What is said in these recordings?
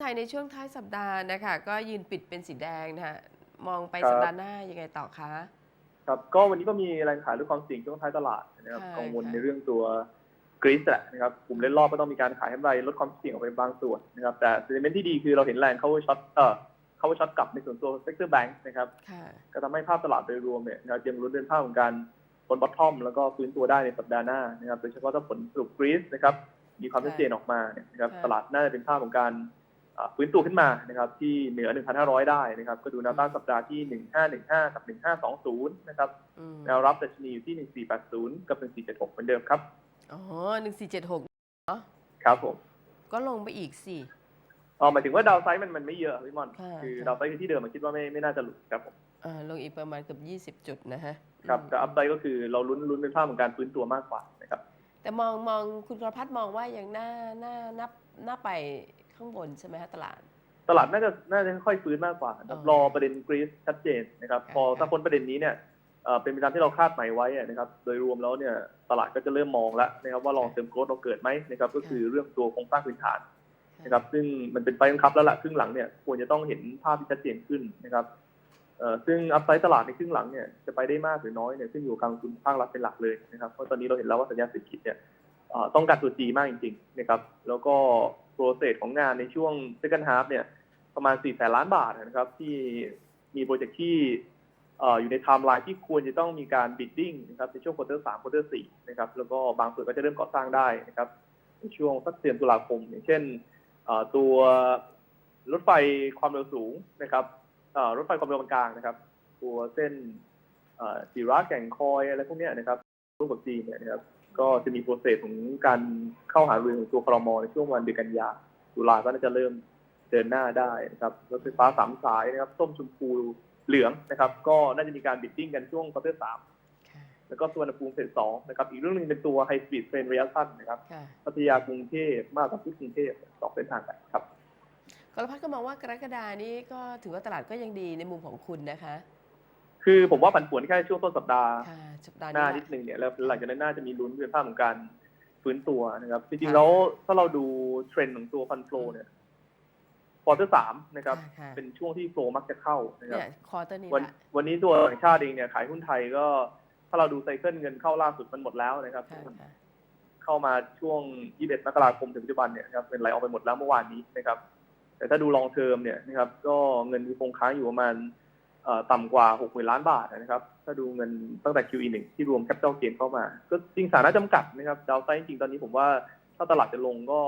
ไทยในช่วงท้ายสัปดาห์นะคะก็ยืนปิดเป็นสีแดงนะคะมองไปครับ สัปดาห์หน้ายังไงต่อคะ ครับก็วันนี้ก็มีแรงขายด้วยความเสี่ยงช่วงท้ายตลาดนะครับใช่กังวลค่ะ ในเรื่องตัวกรีซแหละนะครับกลุ่มเล่นรอบก็ต้องมีการขายให้ไรลดความเสี่ยงออกไปบางส่วนนะครับแต่เซนเมนที่ดีคือเราเห็นแรงเข้าช็อตเอ่อเข้าช็อตกลับในส่วนตัวเซกเตอร์แบงค์นะครับค่ะ ก็ทำให้ภาพตลาดโดยรวมเนี่ยนะครับยังรุ้นเดินภาพของการบนบอททอมแล้วก็ฟื้นตัวได้ในสัปดาห์หน้านะครับโดยเฉพาะถ้าผลสรุปกรีซนะครับมีความชัดเจนออกมาเนี่ยนะครับค่ะ ตลาดน่าจะเป็นภาพของการอ่า ฟื้นตัวขึ้นมานะครับที่เหนือ 1,500 ได้นะครับ ก็ดูแนวต้านสัปดาห์ที่ 1515 กับ 1520 นะครับอืมแนวรับดัชนีอยู่ที่ 1480 กับ 1476 เหมือนเดิมครับ อ๋อหนึ่งสี่เจ็ดหกเนาะครับผม ก็ลงไปอีกสิอ๋อหมายถึงว่าดาวไซด์มันมันไม่เยอะพี่มอนค่ะคือค่ะดาวไซด์คือที่เดิมมันคิดว่าไม่ไม่น่าจะหลุดครับผมอ่าลงอีกประมาณเกือบยี่สิบ20 จุดนะฮะ ครับอืมแต่อัพไซด์ก็คือเราลุ้นลุ้นเป็นภาพของการฟื้นตัวมากกว่านะครับ แต่มองมองคุณกรพัฒน์มองว่ายังน่าน่านับน่าไป ข้างบนใช่ไหมฮะตลาด ตลาดน่าจะน่าจะค่อยๆฟื้นมากกว่านะครับอ๋อรอประเด็นกรีซชัดเจนนะครับค่ะพอค่ะถ้าพ้นประเด็นนี้เนี่ยเอ่อเป็นไปตามที่เราคาดหมายไว้อะนะครับ โดยรวมแล้วเนี่ยตลาดก็จะเริ่มมองแล้วนะครับว่าลองเติมโกรดเราเกิดไหมนะครับก็คือเรื่องตัวโครงสร้างพื้นฐานนะครับ ซึ่งมันเป็นไปบังคับแล้วล่ะครึ่งหลังเนี่ยควรจะต้องเห็นภาพที่ชัดเจนขึ้นนะครับเอ่อซึ่งอัพไซด์ตลาดในครึ่งหลังเนี่ยจะไปได้มากหรือน้อยเนี่ยขึ้นอยู่กับการลงทุนภาครัฐเป็นหลักเลยนะครับเพราะตอนนี้เราเห็นแล้วว่าสัญญาณเศรษฐกิจเนี่ยเอ่อต้องการตัวจีมากจริง ๆ นะครับ แล้วก็ โปรเซสของงานในช่วง second half เนี่ยประมาณ4แสนล้านบาทนะครับที่มีโปรเจกต์ที่อยู่ในไทม์ไลน์ที่ควรจะต้องมีการบิดดิ้งนะครับในช่วงควอเตอร์สามควอเตอร์สี่นะครับแล้วก็บางส่วนก็จะเริ่มก่อสร้างได้นะครับในช่วงสักเดือนตุลาคม อย่างเช่นตัวรถไฟความเร็วสูงนะครับรถไฟความเร็วปานกลางนะครับ ตัวเส้นจิระแก่งคอยอะไรพวกเนี้ยนะครับรูปกับจีนเนี่ยนะครับ ก็จะมีโปรเซสของการเข้าหารือของตัวครมในช่วงวันเดือนกันยาตุลาก็น่าจะเริ่มเดินหน้าได้นะครับรถไฟฟ้าสามสายนะครับส้มชมพูเหลืองนะครับ ก็น่าจะมีการบิดดิ้งกันช่วงควอเตอร์สามค่ะแล้วก็สุวรรณภูมิเฟสสองนะครับ อีกเรื่องหนึงเป็นตัวไฮสปีดเทรนระยะสั้นนะครับค่ะพัทยากรุงเทพมากับพุทธกรุงเทพสองเส้นทางกันครับกรพัฒน์ก็มองว่ากรกฎานี้ก็ถือว่าตลาดก็ยังดีในมุมของคุณนะคะ คือผมว่าผันผวนแค่ช่วงต้นสัปดาห์ค่ะสัปดาห์หนี้น้าแหละนิดนึงเนี่ยแล้วหลังจากนั้นน่าจะมีลุ้นเป็นภาพของการฟื้นตัวนะครับ จริงค่ะๆแล้วถ้าเราดูเทรนด์ของตัวฟันโฟเนี่ยควอเตอร์สามนะครับ ค่ะค่ะเป็นช่วงที่โฟลมักจะเข้านะครับ เนี่ยคอเตอร์นี้วันแหละ วันนี้ตัวต่างชาติเองเนี่ยขายหุ้นไทยก็ ถ้าเราดูไซเคิลเงินเข้าล่าสุดมันหมดแล้วนะครับ ค่ะค่ะเข้ามาช่วง 21 มกราคมถึงปัจจุบันเนี่ยนะครับเป็นไหลออกไปหมดแล้วเมื่อวานนี้นะครับ แต่ถ้าดูลองเทอมเนี่ยนะครับ ก็เงินมีคงค้างอยู่ประมาณเอ่อ ต่ำกว่า60,000ล้านบาทนะครับ ถ้าดูเงินตั้งแต่ QE 1ที่รวมแคปิตอลเกนเข้ามา ก็จริงสานะจำกัดนะครับดาวไซด์จริงตอนนี้ผมว่าถ้าตลาดจะลงก็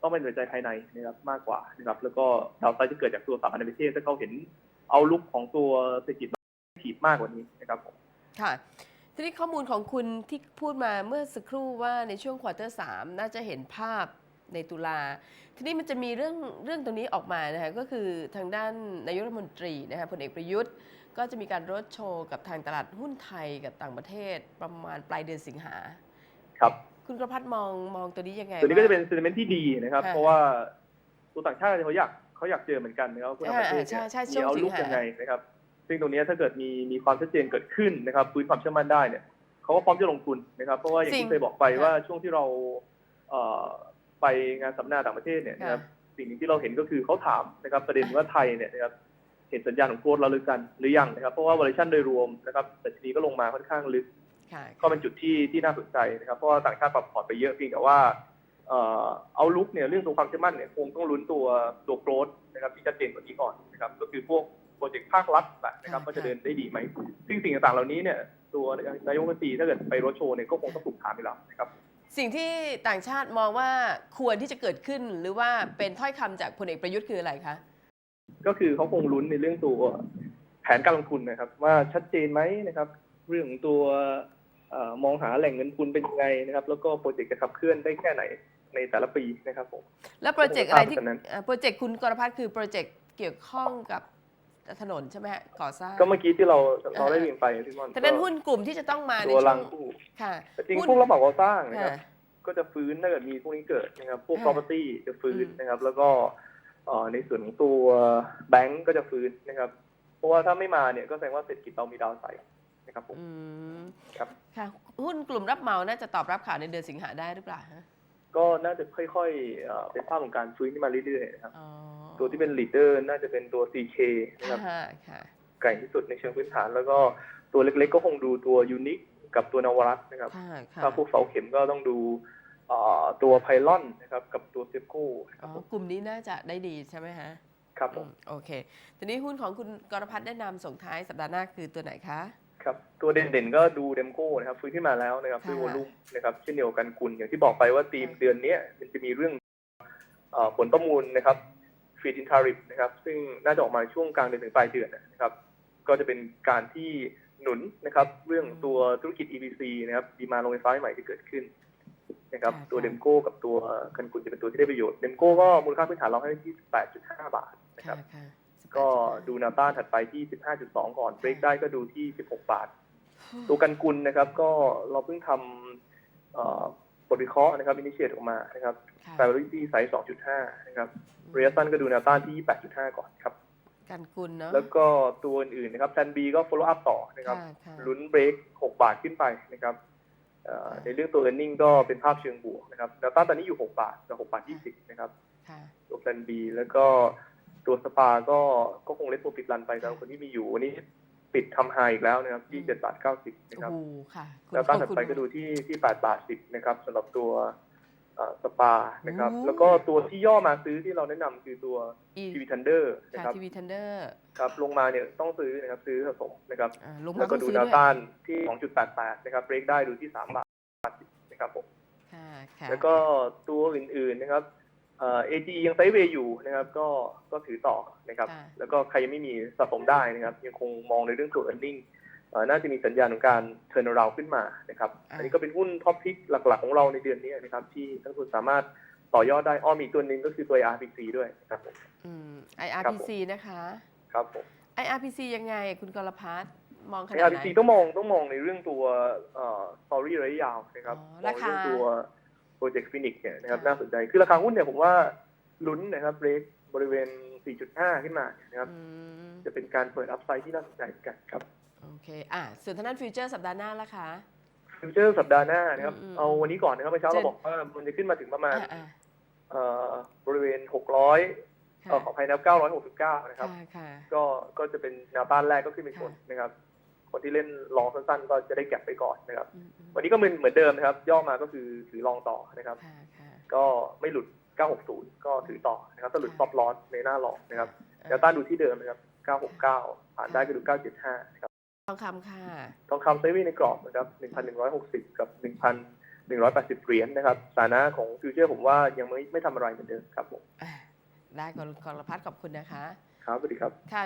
ต้องเป็นปัจจัยภายในนะครับมากกว่านะครับ แล้วก็ดาวไซด์ที่เกิดจากตัวสาบันในประเทศถ้าเขาเห็นเอาลุกของตัวเศรษฐกิจถีบมากกว่านี้นะครับผมค่ะทีนี้ข้อมูลของคุณที่พูดมาเมื่อสักครู่ว่าในช่วงควอเตอร์สามน่าจะเห็นภาพ ในตุลา ทีนี้มันจะมีเรื่องเรื่องตรงนี้ออกมานะคะก็คือทางด้านนายกรัฐมนตรีนะคะพลเอกประยุทธ์ ก็จะมีการรถโชว์กับทางตลาดหุ้นไทยกับต่างประเทศประมาณปลายเดือนสิงหาครับคุณกระพัฒน์มองมองตัวนี้ยังไงตัวนี้ก็จะว่าเป็นเซนติเมนต์ที่ดีนะครับค่ะเพราะว่าตัวต่างชาติเขาอยากเขาอยากเจอเหมือนกันนะครับผู้นำประเทศอ่าใช่เนี่ยใช่มีช่วงเอาลุกสิงหายังไงนะครับ ซึ่งตรงนี้ถ้าเกิดมีมีความชัดเจนเกิดขึ้นนะครับฟื้นความเชื่อมั่นได้เนี่ยเขาก็พร้อมจะลงทุนนะครับ เพราะว่าอย่างจริที่งเคยบอกไปค่ะว่าช่วงที่เราเอ่อ ไปงานสัมมนาต่างประเทศเนี่ยนะครับสิ่งหนึ่งที่เราเห็นก็คือเขาถามนะครับประเด็นว่าไทยเนี่ยนะครับเห็นสัญญาณของโกรธเราหรือกันหรือยังนะครับเพราะว่า valuation โดยรวมนะครับแต่ทีนี้ก็ลงมาค่อนข้างลึกค่ะก็เป็นจุดที่ที่น่าสนใจนะครับเพราะว่าต่างชาติปรับพอร์ตไปเยอะเพียงแต่ว่าเอ่อเอาลุกเนี่ยเรื่องตัวความเชื่อมั่นเนี่ยคงต้องลุ้นตัวตัวโกรดนะครับที่ชัดเจนกว่านี้ก่อนนะครับก็คือพวกโปรเจกต์ภาครัฐนะครับว่าจะเดินได้ดีไหมซึ่งสิ่งต่างๆเหล่านี้เนี่ยตัวนายกรัฐมนตรีถ้าเกิดไปรถโชว์เนี่ยก็คงต้องถูกถามไปแล้วนะครับ สิ่งที่ต่างชาติมองว่าควรที่จะเกิดขึ้นหรือว่าเป็นถ้อยคำจากพลเอกประยุทธ์คืออะไรคะก็คือเขาคงลุ้นในเรื่องตัวแผนการลงทุนนะครับ ว่าชัดเจนไหมนะครับ เรื่องของตัวเอ่อมองหาแหล่งเงินทุนเป็นยังไงนะครับ แล้วก็โปรเจกต์จะขับเคลื่อนได้แค่ไหนในแต่ละปีนะครับผมแล้วโปรเจกต์อะไรที่ผมทราบแบบนั้นเอ่อโปรเจกต์คุณกรพัฒน์คือโปรเจกต์เกี่ยวข้องกับ ถนนใช่ไหมฮะก่อสร้างก็เมื่อกี้ที่เราเราได้เรียนไปพี่มอนแต่นั้นหุ้นกลุ่มที่จะต้องมาในตัวช่รัวงงคู่ค่ะแต่จริงหุ้นพวกรับเหมาก่อสร้างนะครับค่ะก็จะฟื้นถ้าเกิดมีพวกนี้เกิดนะครับ พวกค่ะ property จะฟื้นอืมนะครับ แล้วก็เอ่อในส่วนของตัวแบงก์ก็จะฟื้นนะครับ เพราะว่าถ้าไม่มาเนี่ยก็แสดงว่าเศรษฐกิจเรามีดาวไซด์นะครับผมอืมครับค่ะหุ้นกลุ่มรับเหมาน่าจะตอบรับข่าวในเดือนสิงหาได้หรือเปล่าฮะ ก็น่าจะค่อยๆเอ่อเป็นภาพของการฟื้นขึ้นมาเรื่อยๆนะครับอ๋อตัวที่เป็นลีดเดอร์น่าจะเป็นตัว CK นะครับค่ะค่ะแกร่งที่สุดในเชิงพื้นฐาน แล้วก็ตัวเล็กๆก็คงดูตัวยูนิคกับตัวนาวรัสนะครับค่ะค่ะถ้าพวกเสาเข็มก็ต้องดูเอ่อตัวไพลอนนะครับกับตัวเซฟโก้คอ๋รัอบผมกลุ่มนี้น่าจะได้ดีใช่ไหมฮะ ครับผอืมมโอเค ทีนี้หุ้นของคุณกรพัฒน์แนะนำส่งท้ายสัปดาห์หน้าคือตัวไหนคะ ครับตัวเด่นๆก็ดูเดมโก้นะครับฟื้นขึ้นมาแล้วนะครับค่ะด้วยวอลุ่มนะครับเช่นเดียวกันกุลอย่างที่บอกไปว่าธีมค่ะเดือนเนี้ยมันจะมีเรื่องเอ่อผลประมูลนะครับฟีดินทาริฟนะครับซึ่งน่าจะออกมาช่วงกลางเดือนถึงปลายเดือนนะครับก็จะเป็นการที่หนุนนะครับเรื่องตัวธุรกิจ EPC นะครับดีมาลงไฟฟ้าใหม่ที่เกิดขึ้นนะครับค่ะตัวค่ะเดมโก้กับตัวกันกุลจะเป็นตัวที่ได้ประโยชน์เดมโก้ก็มูลค่าพื้นฐานเราให้ที่18.5 บาทนะครับค่ะค่ะ ก็ดูแนวต้านถัดไปที่ 15.2 ก่อนเบรกได้ก็ดูที่ 16 บาท ตัวกันกุลนะครับ ก็เราเพิ่งทำเอ่อบทวิเคราะห์นะครับอินิเชตออกมานะครับค่ะไ a ลิตี้ไซส์2.5 นะครับระยะสั้นก็ดูแนวต้านที่ 8.5 ก่อนครับกันกุลเนาะแล้วก็ตัวอื่นๆนะครับแซนบีก็ follow up ต่อนะครับค่ะค่ะลุ้นเบรก 6 บาทขึ้นไปนะครับเอ่อค่ะในเรื่องตัว e a r n i n g ก็เป็นภาพเชิงบวกนะครับแนวต้านตอนนี้อยู่ 6 บาทกับ6บาท 20 นะครับค่ะตัวแพลนบีแล้วก็ ตัวสปาก็ก็คงเล่นโปรฟิตรันไปสำหรับคนที่มีอยู่วันนี้ปิดทำไฮอีกแล้วนะครับที่อืม7บาท90นะคโอ้รับโหค่ะคุณแล้วต้านถัดคุณไปก็ดูที่ที่8บาท10นะครับสำหรับตัวเอ่อสปานะครับโอ้แล้วก็ตัวที่ย่อมาซื้อที่เราแนะนำคือตัวอีทีวีทันเดอร์นะค่ะครับทีวีทันเดอร์ครับลงมาเนี่ยต้องซื้อนะครับซื้อสะสมนะครับลงแล้มาวก็ต้องดูซื้อแนวด้วยต้านที่2.88นะครับเบรกได้ดูที่3บาทนะครับผมค่ะค่ะแล้วก็ตัวอื่นๆนะครับ เอ่อ AGE ยังไซด์เวย์อยู่นะครับ ก็ก็ถือต่อนะครับค่ะแล้วก็ใครยังไม่มีสะสมได้นะครับ ยังคงมองในเรื่องตัว earning เอ่อน่าจะมีสัญญาณของการ turn around ขึ้นมานะครับอ่าอันนี้ก็เป็นหุ้นท็อปพิกหลัก ๆ ของเราในเดือนนี้นะครับ ที่นักลงทุนสามารถต่อยอดได้อ้อมอีกตัวหนึ่งก็คือตัว RPC ด้วยนะครับผมอืมครับผม IRPC นะคะ ครับผม IRPC ยังไงคุณกรพัฒน์มองขในนาดไหน RPC ต้องมองต้องมองในเรื่องตัวเอ่อ story ระยะยาวนะครับอ๋อมองในเรื่อง ราคาตัว project Phoenix เนี่ยนะครับค่ะน่าสนใจ คือราคาหุ้นเนี่ยผมว่าลุ้นนะครับเบรกบริเวณ 4.5 ขึ้นมานะครับอืมจะเป็นการเปิดอัพไซด์ที่น่าสนใจเหมือนกันครับ โอเค อะ ส่วนทางด้านฟิวเจอร์สัปดาห์หน้าละคะฟิวเจอร์สัปดาห์หน้านะครับอืมอืมเอาวันนี้ก่อนนะครับเมื่อเช้าเช่นเราบอกว่ามันจะขึ้นมาถึงประมาณอะอะเอ่อบริเวณ 600เอ่อค่ะขออภัยนะครับ969 นะครับค่ะค่ะก็ ก็จะเป็นแนวต้านแรกก็ขึ้นไปชนค่ะนะครับ คนที่เล่นลองสั้นๆ ก็จะได้แก็บไปก่อนนะครับอืมอืมวันนี้ก็เหมือนเหมือนเดิมนะครับ ย่อมาก็คือถือลองต่อนะครับค่ะค่ะก็ไม่หลุด 960 ก็ถือต่อนะครับถ้าหลุดค่ะซอฟลอสในหน้าลองนะครับอะแนวต้านดูที่เดิมนะครับ 969 ผ่านได้ก็ดู 975นะครับทองคำค่ะทองคำเซฟี่ในกรอบนะครับ 1,160 กับ 1,180 เหรียญนะครับสถานะของฟิวเจอร์ผมว่ายังไม่ไม่ทำอะไรเหมือนเดิมครับผมอะได้กรกรพัฒน์ขอบคุณนะคะ ครับสวัสดีครับค่ะ